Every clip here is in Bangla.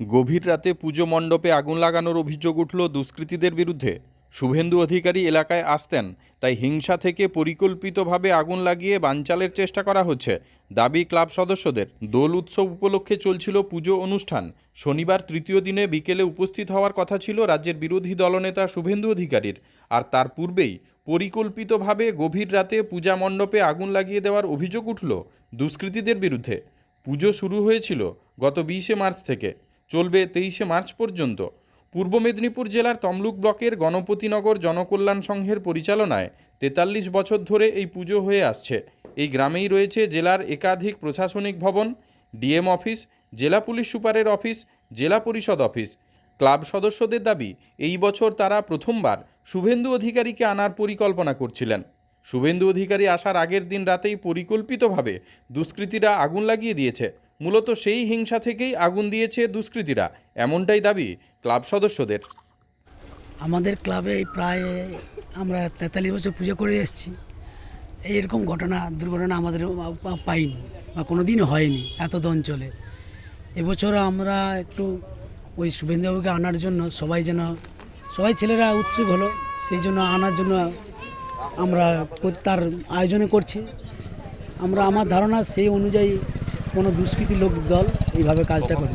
গভীর রাতে পুজো মণ্ডপে আগুন লাগানোর অভিযোগ উঠল দুষ্কৃতীদের বিরুদ্ধে। শুভেন্দু অধিকারী এলাকায় আসতেন, তাই হিংসা থেকে পরিকল্পিতভাবে আগুন লাগিয়ে বানচালের চেষ্টা করা হচ্ছে। দাবি ক্লাব সদস্যদের। দোল উৎসব উপলক্ষে চলছিল পুজো অনুষ্ঠান। শনিবার তৃতীয় দিনে বিকেলে উপস্থিত হওয়ার কথা ছিল রাজ্যের বিরোধী দলনেতা শুভেন্দু অধিকারীর। আর তার পূর্বেই পরিকল্পিতভাবে গভীর রাতে পূজা মণ্ডপে আগুন লাগিয়ে দেওয়ার অভিযোগ উঠল দুষ্কৃতীদের বিরুদ্ধে। পুজো শুরু হয়েছিল গত বিশে মার্চ থেকে। চলবে তেইশে মার্চ পর্যন্ত। পূর্ব মেদিনীপুর জেলার তমলুক ব্লকের গণপতিনগর জনকল্যাণ সংঘের পরিচালনায় তেতাল্লিশ বছর ধরে এই পুজো হয়ে আসছে। এই গ্রামেই রয়েছে জেলার একাধিক প্রশাসনিক ভবন, ডিএম অফিস, জেলা পুলিশ সুপারের অফিস, জেলা পরিষদ অফিস। ক্লাব সদস্যদের দাবি, এই বছর তারা প্রথমবার শুভেন্দু অধিকারীকে আনার পরিকল্পনা করছিলেন। শুভেন্দু অধিকারী আসার আগের দিন রাতেই পরিকল্পিতভাবে দুষ্কৃতীরা আগুন লাগিয়ে দিয়েছে। মূলত সেই হিংসা থেকেই আগুন দিয়েছে দুষ্কৃতীরা। এমনটাই দাবি ক্লাব সদস্যদের। আমাদের ক্লাবে প্রায় আমরা তেতাল্লিশ বছর পুজো করে এসেছি। এইরকম ঘটনা, দুর্ঘটনা আমাদের পাইনি বা কোনো দিন হয়নি এত অঞ্চলে। এবছর আমরা একটু ওই শুভেন্দুবাবুকে আনার জন্য সবাই যেন, সবাই ছেলেরা উৎসুক হলো, সেই জন্য আনার জন্য আমরা তার আয়োজনে করছি। আমরা, আমার ধারণা সেই অনুযায়ী কোনো দুষ্কৃতী লোক দল এইভাবে কাজটা করে।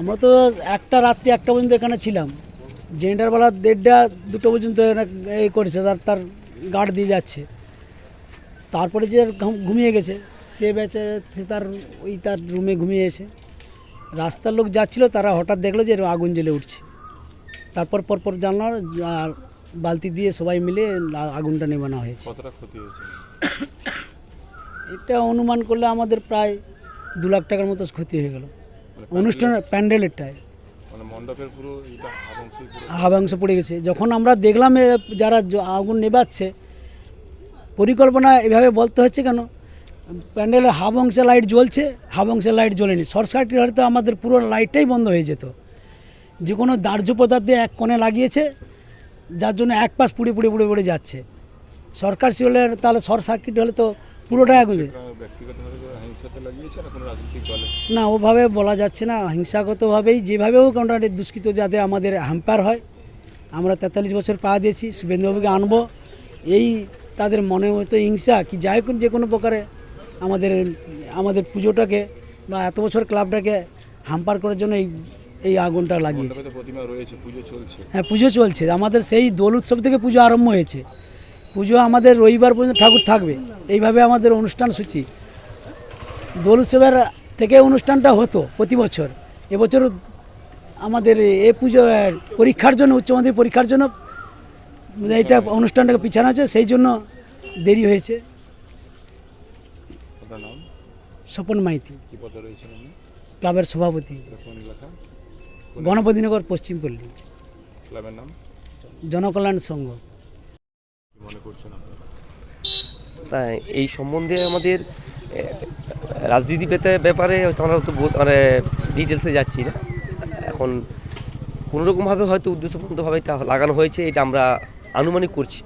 আমরা তো একটা রাত্রি একটা পর্যন্ত এখানে ছিলাম। জেনারেটারবেলা দেড়টা দুটো পর্যন্ত এই করেছে তার তার গার্ড দিয়ে যাচ্ছে। তারপরে যে ঘুমিয়ে গেছে সে বেচে সে তার ওই তার রুমে ঘুমিয়েছে রাস্তার লোক যাচ্ছিল তারা হঠাৎ দেখল যে আগুন জ্বলে উঠছে। তারপর পরপর জানলো আর বালতি দিয়ে সবাই মিলে আগুনটা নেবানো হয়েছে? এটা অনুমান করলে আমাদের প্রায় দু লাখ টাকার মতো ক্ষতি হয়ে গেল। অনুষ্ঠানের প্যান্ডেলেরটায়। মানে আবংশী পুরো হাবাংশ পড়ে গেছে। যখন আমরা দেখলাম যারা আগুন নেবাচ্ছে পরিকল্পনা এভাবে বলতে হচ্ছে কেন? প্যান্ডেলের হাফ অংশে লাইট জ্বলছে হাফ অংশে লাইট জ্বলেনি। শর্ট সার্কিট হলে তো আমাদের পুরো লাইটটাই বন্ধ হয়ে যেত। যে কোনো দার্য পদার্থে এক কোণে লাগিয়েছে যার জন্য এক পাশ পুড়ে পুড়ে পুড়ে পুড়ে যাচ্ছে। সরকার হলে তাহলে শর্ট সার্কিট হলে তো পুরোটাই আগুন কোনো না কোনো ওভাবে বলা যাচ্ছে না। হিংসাগতভাবেই যেভাবে হোক আমরা দুষ্কৃত যাতে আমাদের হ্যাম্পার হয়। আমরা তেতাল্লিশ বছর পা দিয়েছি শুভেন্দুবাবুকে আনব। এই তাদের মনে হয়তো হিংসা কি যাই হোক যে কোনো প্রকারে আমাদের আমাদের পুজোটাকে বা এত বছর ক্লাবটাকে হাম্পার করার জন্য এই এই আগুনটা লাগিয়েছে। হ্যাঁ পুজো চলছে। আমাদের সেই দোল উৎসব থেকে পুজো আরম্ভ হয়েছে। পুজো আমাদের রবিবার পর্যন্ত ঠাকুর থাকবে। এইভাবে আমাদের অনুষ্ঠান সূচি। দোল উৎসবের থেকে অনুষ্ঠানটা হতো প্রতি বছর। এবছর আমাদের এ পুজো পরীক্ষার জন্য উচ্চ মাধ্যমিক পরীক্ষার জন্য এইটা অনুষ্ঠানটাকে পিছানো আছে। সেই জন্য দেরি হয়েছে। স্বপন মাইতি। ক্লাবের সভাপতি। গণপতিনগর পশ্চিমপল্লী ক্লাবের নাম? জনকল্যাণ সংঘ। মনে করছেন তাই এই সম্বন্ধে আমাদের রাজনীতি পেতে ব্যাপারে হয়তো আমরা তো মানে ডিটেলসে যাচ্ছি না। এখন কোনোরকমভাবে হয়তো উদ্দেশ্যপূর্ণভাবে এটা লাগানো হয়েছে এটা আমরা আনুমানিক করছি।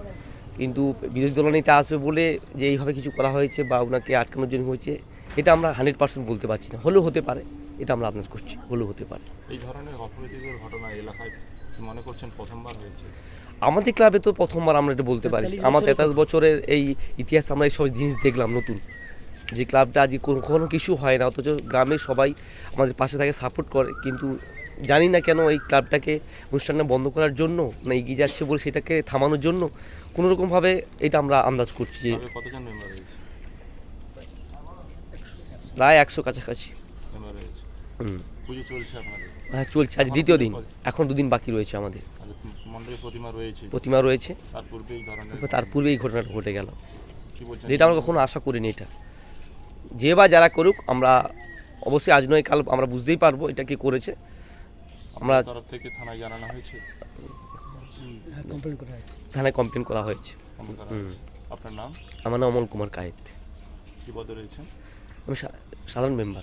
কিন্তু বিরোধী দলনেতা আসবে বলে যে এইভাবে কিছু করা হয়েছে বা ওনাকে আটকানোর জন্য হয়েছে এটা আমরা হান্ড্রেড পার্সেন্ট বলতে পারছি না। হলেও হতে পারে এটা আমরা আপনার করছি হলেও হতে পারে। এই ধরনের ঘটনা এলাকায় মনে করছেন প্রথমবার হয়েছে? আমাদের ক্লাবে তো প্রথমবার আমরা এটা বলতে পারি। 43 আমার বছরের তেতাল্লিশ বছরের এই ইতিহাস আমরা এইসব জিনিস দেখলাম নতুন। যে ক্লাবটা আজ কোনো কিছু হয় না অথচ গ্রামের সবাই আমাদের পাশে থাকে সাপোর্ট করে। কিন্তু জানি না কেন এই ক্লাবটাকে অনুষ্ঠানটা বন্ধ করার জন্য না এগিয়ে যাচ্ছে বলে সেটাকে থামানোর জন্য কোনোরকমভাবে এটা আমরা আন্দাজ করছি যে প্রায় একশো কাছাকাছি। হুম। পুজো চলছে আপনাদের? হ্যাঁ চলছে। আজ দ্বিতীয় দিন। এখন দুদিন বাকি রয়েছে আমাদের। আর প্রতিমা রয়েছে। প্রতিমা রয়েছে। তার পূর্বে এই ধরনের তার পূর্বে এই ঘটনাটা ঘটে গেল। যেটা আমরা কখনো আশা করিনি এটা। যে বা যারা করুক আমরা অবশ্যই আজ নয় কাল আমরা বুঝতেই পারব এটা কি করেছে। আমরা তরফ থেকে থানায় জানানো হয়েছে? কমপ্লেন করা হয়েছে। থানায় কমপ্লেন করা হয়েছে। হুম। আপনার নাম? আমার নাম অমল কুমার কায়েত। কি পদে রয়েছেন? আমি সাধারণ মেম্বার